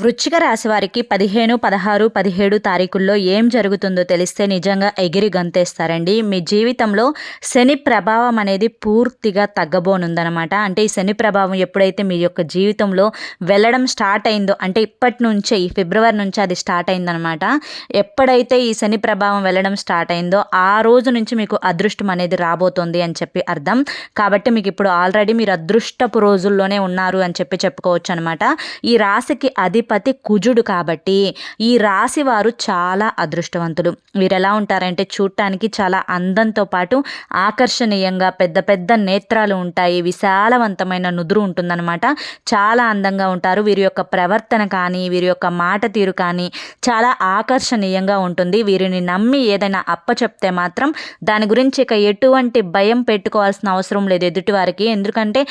వృశ్చిక రాశి వారికి పదిహేను పదహారు పదిహేడు తారీఖుల్లో ఏం జరుగుతుందో తెలిస్తే నిజంగా ఎగిరి గంతేస్తారండి. మీ జీవితంలో శని ప్రభావం అనేది పూర్తిగా తగ్గబోనుందనమాట. అంటే ఈ శని ప్రభావం ఎప్పుడైతే మీ యొక్క జీవితంలో వెళ్ళడం స్టార్ట్ అయిందో అంటే ఇప్పటి నుంచే ఈ ఫిబ్రవరి నుంచి అది స్టార్ట్ అయిందనమాట. ఎప్పుడైతే ఈ శని ప్రభావం వెళ్ళడం స్టార్ట్ అయిందో ఆ రోజు నుంచి మీకు అదృష్టం అనేది రాబోతోంది అని చెప్పి అర్థం. కాబట్టి మీకు ఇప్పుడు ఆల్రెడీ మీరు అదృష్టపు రోజుల్లోనే ఉన్నారు అని చెప్పి చెప్పుకోవచ్చు అనమాట ఈ రాశికి అధిపతి కుజుడు కాబట్టి ఈ రాశి వారు చాలా అదృష్టవంతులు. వీరు ఎలా ఉంటారంటే చూడటానికి చాలా అందంతో పాటు ఆకర్షణీయంగా పెద్ద పెద్ద నేత్రాలు ఉంటాయి. విశాలవంతమైన నుదురు ఉంటుందన్నమాట. చాలా అందంగా ఉంటారు. వీరి యొక్క ప్రవర్తన కానీ వీరి యొక్క మాట తీరు కానీ చాలా ఆకర్షణీయంగా ఉంటుంది. వీరిని నమ్మి ఏదైనా అప్ప చెప్తే మాత్రం దాని గురించి ఇక ఎటువంటి భయం పెట్టుకోవాల్సిన అవసరం లేదు ఎదుటి వారికి. ఎందుకంటే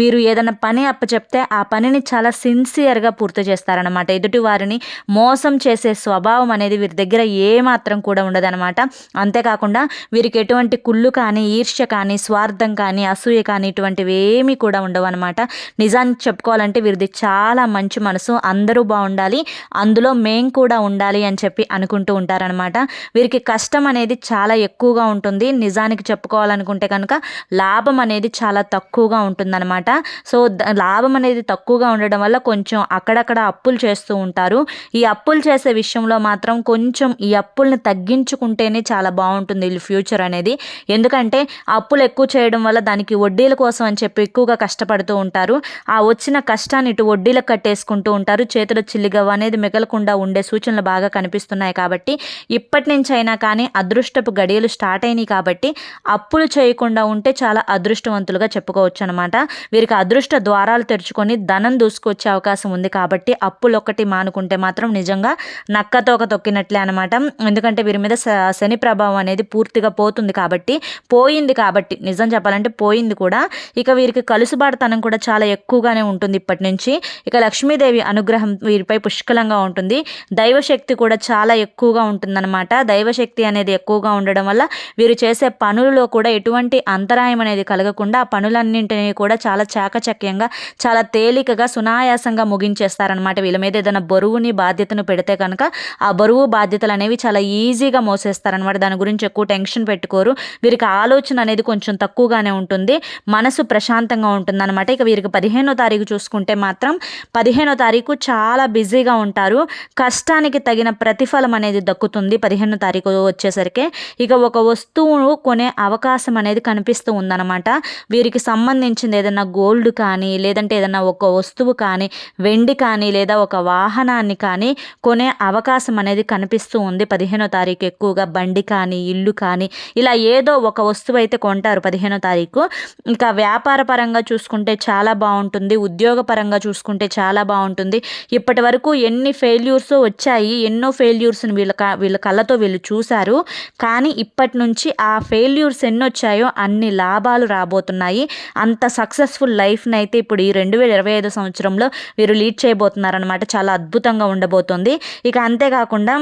వీరు ఏదైనా పని అప్పచెప్తే ఆ పనిని చాలా సిన్సియర్గా పూర్తి చేస్తారు చేస్తారనమాట ఎదుటి వారిని మోసం చేసే స్వభావం అనేది వీరి దగ్గర ఏమాత్రం కూడా ఉండదనమాట అంతేకాకుండా వీరికి ఎటువంటి కుళ్ళు కానీ ఈర్ష్య కానీ స్వార్థం కానీ అసూయ కానీ ఇటువంటివి ఏమీ కూడా ఉండవు అనమాట నిజానికి చెప్పుకోవాలంటే వీరిది చాలా మంచి మనసు. అందరూ బాగుండాలి. అందులో మేం కూడా ఉండాలి అని చెప్పి అనుకుంటూ ఉంటారనమాట వీరికి కష్టం అనేది చాలా ఎక్కువగా ఉంటుంది. నిజానికి చెప్పుకోవాలనుకుంటే కనుక లాభం అనేది చాలా తక్కువగా ఉంటుందన్నమాట. సో లాభం అనేది తక్కువగా ఉండడం వల్ల కొంచెం అక్కడక్కడ అప్పులు చేస్తూ ఉంటారు. ఈ అప్పులు చేసే విషయంలో మాత్రం కొంచెం ఈ అప్పుల్ని తగ్గించుకుంటేనే చాలా బాగుంటుంది వీళ్ళు ఫ్యూచర్ అనేది. ఎందుకంటే అప్పులు ఎక్కువ చేయడం వల్ల దానికి వడ్డీల కోసం అని చెప్పి ఎక్కువగా కష్టపడుతూ ఉంటారు. ఆ వచ్చిన కష్టాన్ని ఇటు వడ్డీలకు కట్టేసుకుంటూ ఉంటారు. చేతిలో చిల్లిగవ్వ అనేది మిగలకుండా ఉండే సూచనలు బాగా కనిపిస్తున్నాయి కాబట్టి ఇప్పటి నుంచి అయినా కానీ అదృష్టపు గడియలు స్టార్ట్ అయినాయి కాబట్టి అప్పులు చేయకుండా ఉంటే చాలా అదృష్టవంతులుగా చెప్పుకోవచ్చు అనమాట వీరికి అదృష్ట ద్వారాలు తెరుచుకొని ధనం దూసుకొచ్చే అవకాశం ఉంది కాబట్టి అప్పులు ఒకటి మానుకుంటే మాత్రం నిజంగా నక్కతోక తొక్కినట్లే అనమాట ఎందుకంటే వీరి మీద శని ప్రభావం అనేది పూర్తిగా పోతుంది కాబట్టి పోయింది కాబట్టి నిజం చెప్పాలంటే పోయింది కూడా ఇక వీరికి కలుసుబాటుతనం కూడా చాలా ఎక్కువగానే ఉంటుంది ఇప్పటి నుంచి ఇక లక్ష్మీదేవి అనుగ్రహం వీరిపై పుష్కలంగా ఉంటుంది. దైవశక్తి కూడా చాలా ఎక్కువగా ఉంటుందన్నమాట. దైవశక్తి అనేది ఎక్కువగా ఉండడం వల్ల వీరు చేసే పనులలో కూడా ఎటువంటి అంతరాయం అనేది కలగకుండా ఆ పనులన్నింటినీ కూడా చాలా చాకచక్యంగా చాలా తేలికగా సునాయాసంగా ముగించేస్తారనమాట వీళ్ళ మీద ఏదైనా బరువుని బాధ్యతను పెడితే కనుక ఆ బరువు బాధ్యతలు అనేవి చాలా ఈజీగా మోసేస్తారనమాట దాని గురించి ఎక్కువ టెన్షన్ పెట్టుకోరు. వీరికి ఆలోచన అనేది కొంచెం తక్కువగానే ఉంటుంది. మనసు ప్రశాంతంగా ఉంటుంది అనమాట ఇక వీరికి పదిహేనో తారీఖు చూసుకుంటే మాత్రం పదిహేనో తారీఖు చాలా బిజీగా ఉంటారు. కష్టానికి తగిన ప్రతిఫలం అనేది దక్కుతుంది పదిహేనో తారీఖు వచ్చేసరికి. ఇక ఒక వస్తువును కొనే అవకాశం అనేది కనిపిస్తూ ఉందన్నమాట. వీరికి సంబంధించింది ఏదైనా గోల్డ్ కానీ లేదంటే ఏదైనా ఒక వస్తువు కానీ వెండి కానీ లేదా ఒక వాహనాన్ని కానీ కొనే అవకాశం అనేది కనిపిస్తూ ఉంది. పదిహేనో తారీఖు ఎక్కువగా బండి కానీ ఇల్లు కానీ ఇలా ఏదో ఒక వస్తువు అయితే కొంటారు పదిహేనో తారీఖు. ఇంకా వ్యాపార పరంగా చూసుకుంటే చాలా బాగుంటుంది. ఉద్యోగ పరంగా చూసుకుంటే చాలా బాగుంటుంది. ఇప్పటి వరకు ఎన్ని ఫెయిల్యూర్స్ వచ్చాయి ఎన్నో ఫెయిల్యూర్స్ని వీళ్ళ క- వీళ్ళ కళ్ళతో వీళ్ళు చూశారు. కానీ ఇప్పటి నుంచి ఆ ఫెయిల్యూర్స్ ఎన్ని వచ్చాయో అన్ని లాభాలు రాబోతున్నాయి. అంత సక్సెస్ఫుల్ లైఫ్ని అయితే ఇప్పుడు ఈ రెండు వేల ఇరవై ఐదు సంవత్సరంలో వీరు లీడ్ చేయబోతున్నారు అనమాట చాలా అద్భుతంగా ఉండబోతుంది. ఇక అంతేకాకుండా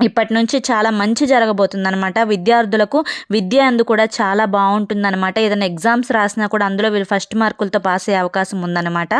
ఇప్పటి నుంచి చాలా మంచి జరగబోతుంది అనమాట విద్యార్థులకు విద్య అందు కూడా చాలా బాగుంటుందన్నమాట ఏదైనా ఎగ్జామ్స్ రాసినా కూడా అందులో వీళ్ళు ఫస్ట్ మార్కులతో పాస్ అయ్యే అవకాశం ఉందన్నమాట.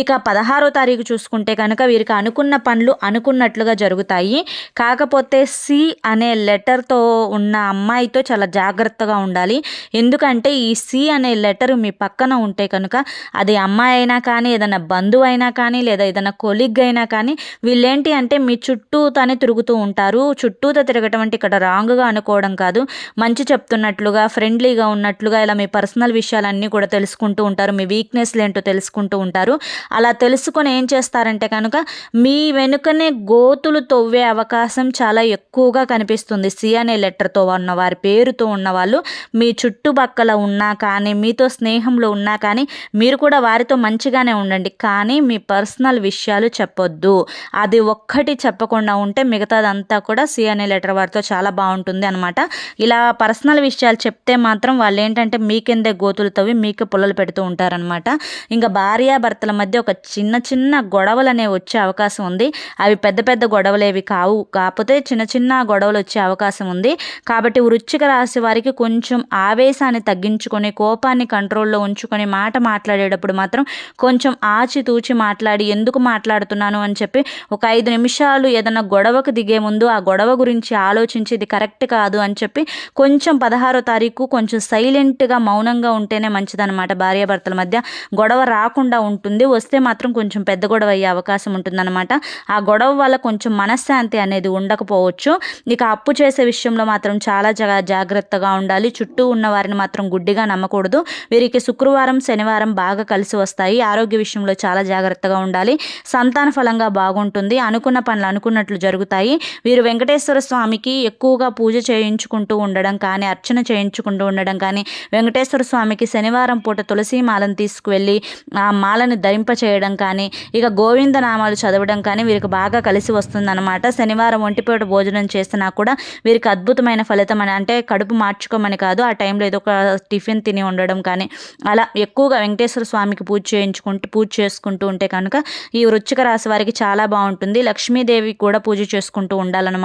ఇక పదహారో తారీఖు చూసుకుంటే కనుక వీరికి అనుకున్న పనులు అనుకున్నట్లుగా జరుగుతాయి. కాకపోతే సి అనే లెటర్తో ఉన్న అమ్మాయితో చాలా జాగ్రత్తగా ఉండాలి. ఎందుకంటే ఈ సి అనే లెటర్ మీ పక్కన ఉంటే కనుక అది అమ్మాయి అయినా కానీ ఏదైనా బంధువు అయినా కానీ లేదా ఏదైనా కొలిగ్ అయినా కానీ వీళ్ళేంటి అంటే మీ చుట్టూ తానే తిరుగుతూ ఉంటారు. చుట్టూతో తిరగటం అంటే ఇక్కడ రాంగ్గా అనుకోవడం కాదు. మంచి చెప్తున్నట్లుగా ఫ్రెండ్లీగా ఉన్నట్లుగా ఇలా మీ పర్సనల్ విషయాలన్నీ కూడా తెలుసుకుంటూ ఉంటారు. మీ వీక్నెస్లు ఏంటో తెలుసుకుంటూ ఉంటారు. అలా తెలుసుకొని ఏం చేస్తారంటే కనుక మీ వెనుకనే గోతులు తవ్వే అవకాశం చాలా ఎక్కువగా కనిపిస్తుంది. సి అనే లెటర్తో ఉన్న వారి పేరుతో ఉన్న వాళ్ళు మీ చుట్టుపక్కల ఉన్నా కానీ మీతో స్నేహంలో ఉన్నా కానీ మీరు కూడా వారితో మంచిగానే ఉండండి. కానీ మీ పర్సనల్ విషయాలు చెప్పొద్దు. అది ఒక్కటి చెప్పకుండా ఉంటే మిగతాదంతా కూడా సి అనే లెటర్ వారితో చాలా బాగుంటుంది అనమాట ఇలా పర్సనల్ విషయాలు చెప్తే మాత్రం వాళ్ళు ఏంటంటే మీకెందే గోతులు తవ్వి మీకు పుల్లలు పెడుతూ ఉంటారనమాట ఇంకా భార్యాభర్తల మధ్య ఒక చిన్న చిన్న గొడవలు అనేవి వచ్చే అవకాశం ఉంది. అవి పెద్ద పెద్ద గొడవలేవి కావు. కాకపోతే చిన్న చిన్న గొడవలు వచ్చే అవకాశం ఉంది. కాబట్టి వృచ్చిక రాశి వారికి కొంచెం ఆవేశాన్ని తగ్గించుకొని కోపాన్ని కంట్రోల్లో ఉంచుకొని మాట మాట్లాడేటప్పుడు మాత్రం కొంచెం ఆచితూచి మాట్లాడి ఎందుకు మాట్లాడుతున్నాను? అని చెప్పి ఒక ఐదు నిమిషాలు ఏదైనా గొడవకు దిగే ముందు ఆ గొడవ గురించి ఆలోచించి ఇది కరెక్ట్ కాదు అని చెప్పి కొంచెం పదహారో తారీఖు కొంచెం సైలెంట్గా మౌనంగా ఉంటేనే మంచిదన్నమాట భార్యాభర్తల మధ్య. గొడవ రాకుండా ఉంటుంది. వస్తే మాత్రం కొంచెం పెద్ద గొడవ అయ్యే అవకాశం ఉంటుందన్నమాట. ఆ గొడవ వల్ల కొంచెం మనశ్శాంతి అనేది ఉండకపోవచ్చు. ఇక అప్పు చేసే విషయంలో మాత్రం చాలా జా జాగ్రత్తగా ఉండాలి. చుట్టూ ఉన్న వారిని మాత్రం గుడ్డిగా నమ్మకూడదు. వీరికి శుక్రవారం శనివారం బాగా కలిసి వస్తాయి. ఆరోగ్య విషయంలో చాలా జాగ్రత్తగా ఉండాలి. సంతాన ఫలంగా బాగుంటుంది. అనుకున్న పనులు అనుకున్నట్లు జరుగుతాయి. వీరు వెంకటేశ్వర స్వామికి ఎక్కువగా పూజ చేయించుకుంటూ ఉండడం కానీ అర్చన చేయించుకుంటూ ఉండడం కానీ వెంకటేశ్వర స్వామికి శనివారం పూట తులసి మాలను తీసుకువెళ్ళి ఆ మాలను ధరింప చేయడం కానీ ఇక గోవింద నామాలు చదవడం కానీ వీరికి బాగా కలిసి వస్తుందన్నమాట. శనివారం ఒంటిపూట భోజనం చేసినా కూడా వీరికి అద్భుతమైన ఫలితం అని అంటే కడుపు మార్చుకోమని కాదు ఆ టైంలో ఏదో ఒక టిఫిన్ తిని ఉండడం కానీ అలా ఎక్కువగా వెంకటేశ్వర స్వామికి పూజ చేయించుకుంటూ పూజ చేసుకుంటూ ఉంటే కనుక ఈ వృచ్చిక రాశి వారికి చాలా బాగుంటుంది. లక్ష్మీదేవి కూడా పూజ చేసుకుంటూ ఉండాలన్నమాట.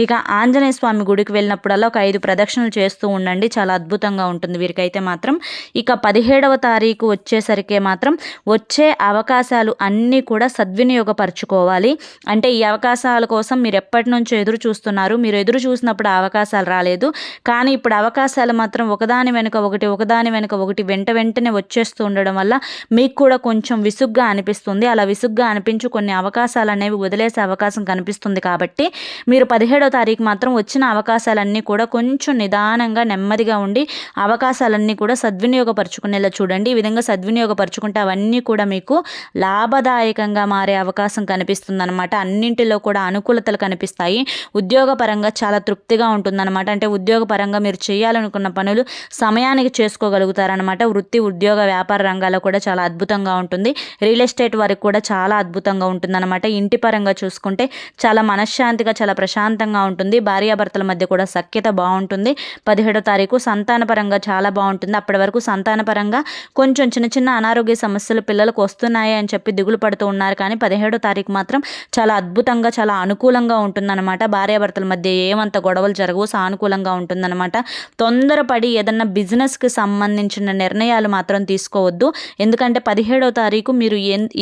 ఇక ఆంజనేయ స్వామి గుడికి వెళ్ళినప్పుడల్లా ఒక ఐదు ప్రదక్షిణలు చేస్తూ ఉండండి. చాలా అద్భుతంగా ఉంటుంది వీరికైతే మాత్రం. ఇక పదిహేడవ తారీఖు వచ్చేసరికి మాత్రం వచ్చే అవకాశాలు అన్నీ కూడా సద్వినియోగపరచుకోవాలి. అంటే ఈ అవకాశాల కోసం మీరు ఎప్పటి నుంచో ఎదురు చూస్తున్నారు. మీరు ఎదురు చూసినప్పుడు అవకాశాలు రాలేదు. కానీ ఇప్పుడు అవకాశాలు మాత్రం ఒకదాని వెనుక ఒకటి ఒకదాని వెనుక ఒకటి వెంట వెంటనే వచ్చేస్తూ ఉండడం వల్ల మీకు కూడా కొంచెం విసుగ్గా అనిపిస్తుంది. అలా విసుగ్గా అనిపించు కొన్ని అవకాశాలు అనేవి వదిలేసే అవకాశం కనిపిస్తుంది కాబట్టి మీరు పదిహేడో తారీఖు మాత్రం వచ్చిన అవకాశాలన్నీ కూడా కొంచెం నిదానంగా నెమ్మదిగా ఉండి అవకాశాలన్నీ కూడా సద్వినియోగపరచుకునేలా చూడండి. ఈ విధంగా సద్వినియోగపరచుకుంటే అవన్నీ కూడా మీకు లాభదాయకంగా మారే అవకాశం కనిపిస్తుంది అనమాట అన్నింటిలో కూడా అనుకూలతలు కనిపిస్తాయి. ఉద్యోగపరంగా చాలా తృప్తిగా ఉంటుందన్నమాట. అంటే ఉద్యోగపరంగా మీరు చేయాలనుకున్న పనులు సమయానికి చేసుకోగలుగుతారనమాట వృత్తి ఉద్యోగ వ్యాపార రంగాల్లో కూడా చాలా అద్భుతంగా ఉంటుంది. రియల్ ఎస్టేట్ వారికి కూడా చాలా అద్భుతంగా ఉంటుందన్నమాట. ఇంటి పరంగా చూసుకుంటే చాలా మనశ్శాంతిగా చాలా ప్రశాంతంగా ఉంటుంది. భార్యాభర్తల మధ్య కూడా సఖ్యత బాగుంటుంది. పదిహేడో తారీఖు సంతానపరంగా చాలా బాగుంటుంది. అప్పటి వరకు సంతానపరంగా కొంచెం చిన్న చిన్న అనారోగ్య సమస్యలు పిల్లలకు వస్తున్నాయి అని చెప్పి దిగులు పడుతూ ఉన్నారు. కానీ పదిహేడో తారీఖు మాత్రం చాలా అద్భుతంగా చాలా అనుకూలంగా ఉంటుందన్నమాట. భార్యాభర్తల మధ్య ఏమంత గొడవలు జరగవు. సానుకూలంగా ఉంటుందన్నమాట. తొందరపడి ఏదన్నా బిజినెస్కి సంబంధించిన నిర్ణయాలు మాత్రం తీసుకోవద్దు. ఎందుకంటే పదిహేడో తారీఖు మీరు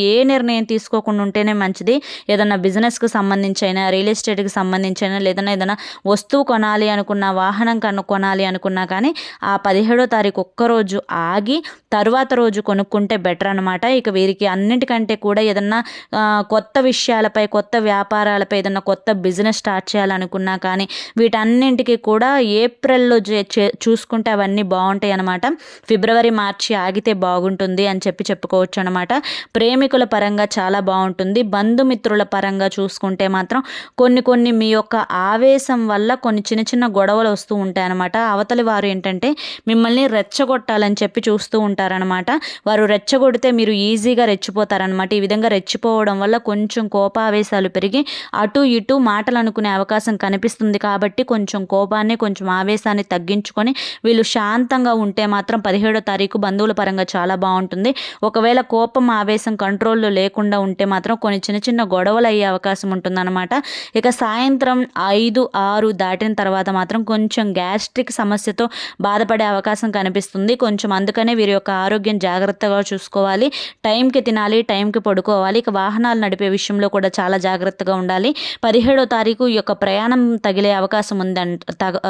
ఏ నిర్ణయం తీసుకోకుండా ఉంటేనే మంచిది. ఏదన్నా బిజినెస్కి సంబంధించి అయినా రియల్ ఎస్టేట్కి సంబంధించిన లేదన్నా ఏదైనా వస్తువు కొనాలి అనుకున్న వాహనం కను కొనాలి అనుకున్నా కానీ ఆ పదిహేడో తారీఖు ఒక్కరోజు ఆగి తరువాత రోజు కొనుక్కుంటే బెటర్ అనమాట ఇక వీరికి అన్నిటికంటే కూడా ఏదన్నా కొత్త విషయాలపై కొత్త వ్యాపారాలపై ఏదన్నా కొత్త బిజినెస్ స్టార్ట్ చేయాలనుకున్నా కానీ వీటన్నింటికి కూడా ఏప్రిల్లో చూసుకుంటే అవన్నీ బాగుంటాయి అనమాట ఫిబ్రవరి మార్చి ఆగితే బాగుంటుంది అని చెప్పి చెప్పుకోవచ్చు అనమాట ప్రేమికుల పరంగా చాలా బాగుంటుంది. బంధుమిత్రుల పరంగా చూసుకుంటే మాత్రం కొన్ని కొన్ని మీ యొక్క ఆవేశం వల్ల కొన్ని చిన్న చిన్న గొడవలు వస్తూ ఉంటాయి అనమాట అవతలి వారు ఏంటంటే మిమ్మల్ని రెచ్చగొట్టాలని చెప్పి చూస్తూ ఉంటారనమాట వారు రెచ్చగొడితే మీరు ఈజీగా రెచ్చిపోతారనమాట ఈ విధంగా రెచ్చిపోవడం వల్ల కొంచెం కోపావేశాలు పెరిగి అటు ఇటు మాటలు అనుకునే అవకాశం కనిపిస్తుంది కాబట్టి కొంచెం కోపాన్ని కొంచెం ఆవేశాన్ని తగ్గించుకొని వీళ్ళు శాంతంగా ఉంటే మాత్రం పదిహేడో తారీఖు బంధువుల పరంగా చాలా బాగుంటుంది. ఒకవేళ కోపం ఆవేశం కంట్రోల్లో లేకుండా ఉంటే మాత్రం కొన్ని చిన్న చిన్న గొడవలు అయ్యే అవకాశం ఉంటుందన్నమాట. ఇక సాయంత్రం ఐదు ఆరు దాటిన తర్వాత మాత్రం కొంచెం గ్యాస్ట్రిక్ సమస్యతో బాధపడే అవకాశం కనిపిస్తుంది. కొంచెం అందుకనే వీరి యొక్క ఆరోగ్యం జాగ్రత్తగా చూసుకోవాలి. టైంకి తినాలి టైంకి పడుకోవాలి. ఇక వాహనాలు నడిపే విషయంలో కూడా చాలా జాగ్రత్తగా ఉండాలి. పదిహేడో తారీఖు ఈ యొక్క ప్రయాణం తగిలే అవకాశం ఉంది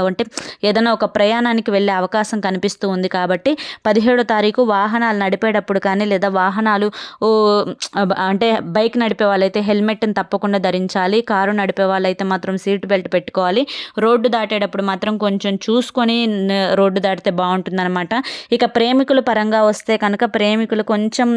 అంటే ఏదైనా ఒక ప్రయాణానికి వెళ్ళే అవకాశం కనిపిస్తూ ఉంది కాబట్టి పదిహేడో తారీఖు వాహనాలు నడిపేటప్పుడు కానీ లేదా వాహనాలు అంటే బైక్ నడిపే వాళ్ళైతే హెల్మెట్ని తప్పకుండా ధరించాలి కారు నడిపే వాళ్ళైతే మాత్రం సీట్ బెల్ట్ పెట్టుకోవాలి. రోడ్డు దాటేటప్పుడు మాత్రం కొంచెం చూసుకొని రోడ్డు దాటితే బాగుంటుందన్నమాట. ఇక ప్రేమికుల పరంగా వస్తే కనుక ప్రేమికులు కొంచెం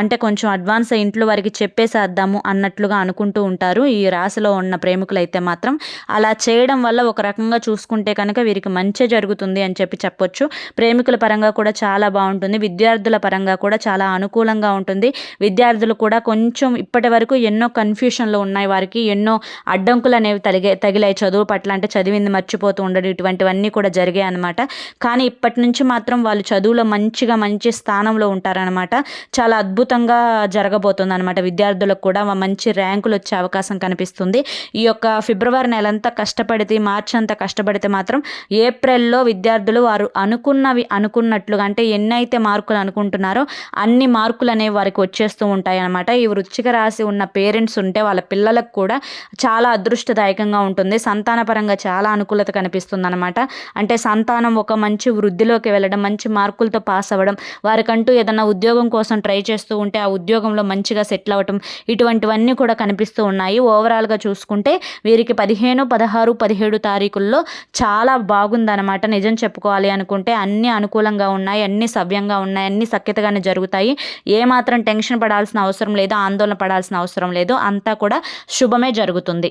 అంటే కొంచెం అడ్వాన్స్ ఇంట్లో వారికి చెప్పేసేద్దాము అన్నట్లుగా అనుకుంటూ ఉంటారు. ఈ రాశిలో ఉన్న ప్రేమికులు అయితే మాత్రం అలా చేయడం వల్ల ఒక రకంగా చూసుకుంటే కనుక వీరికి మంచి జరుగుతుంది అని చెప్పి చెప్పొచ్చు. ప్రేమికుల పరంగా కూడా చాలా బాగుంటుంది. విద్యార్థుల పరంగా కూడా చాలా అనుకూలంగా ఉంటుంది. విద్యార్థులు కూడా కొంచెం ఇప్పటి వరకు ఎన్నో కన్ఫ్యూషన్లో ఉన్నాయి. వారికి ఎన్నో అడ్డంకులు అనేవి తగిలే తగిలాయి. చదువు పట్ల అంటే చదివింది మర్చిపోతూ ఉండడం ఇటువంటివన్నీ కూడా జరిగాయి అనమాట కానీ ఇప్పటి నుంచి మాత్రం వాళ్ళు చదువులో మంచిగా మంచి స్థానంలో ఉంటారనమాట చాలా అద్భుతంగా జరగబోతుంది అనమాట విద్యార్థులకు కూడా మంచి ర్యాంకులు వచ్చే అవకాశం కనిపిస్తుంది. ఈ యొక్క ఫిబ్రవరి నెలంతా కష్టపడితే మార్చి అంతా కష్టపడితే మాత్రం ఏప్రిల్లో విద్యార్థులు వారు అనుకున్నవి అనుకున్నట్లుగా అంటే ఎన్నైతే మార్కులు అనుకుంటున్నారో అన్ని మార్కులు అనేవి వారికి వచ్చేస్తూ ఉంటాయి అనమాట ఈ వృచ్చిక రాసి ఉన్న పేరెంట్స్ ఉంటే వాళ్ళ పిల్లలకు కూడా చాలా చాలా అదృష్టదాయకంగా ఉంటుంది. సంతానపరంగా చాలా అనుకూలత కనిపిస్తుంది అనమాట అంటే సంతానం ఒక మంచి వృద్ధిలోకి వెళ్ళడం మంచి మార్కులతో పాస్ అవ్వడం వారికంటూ ఏదైనా ఉద్యోగం కోసం ట్రై చేస్తూ ఉంటే ఆ ఉద్యోగంలో మంచిగా సెటిల్ అవ్వటం ఇటువంటివన్నీ కూడా కనిపిస్తూ ఉన్నాయి. ఓవరాల్గా చూసుకుంటే వీరికి పదిహేను పదహారు పదిహేడు తారీఖుల్లో చాలా బాగుందన్నమాట. నిజం చెప్పుకోవాలి అనుకుంటే అన్ని అనుకూలంగా ఉన్నాయి అన్ని సవ్యంగా ఉన్నాయి అన్ని సఖ్యతగానే జరుగుతాయి. ఏమాత్రం టెన్షన్ పడాల్సిన అవసరం లేదు ఆందోళన పడాల్సిన అవసరం లేదు. అంతా కూడా శుభమే జరుగుతుంది.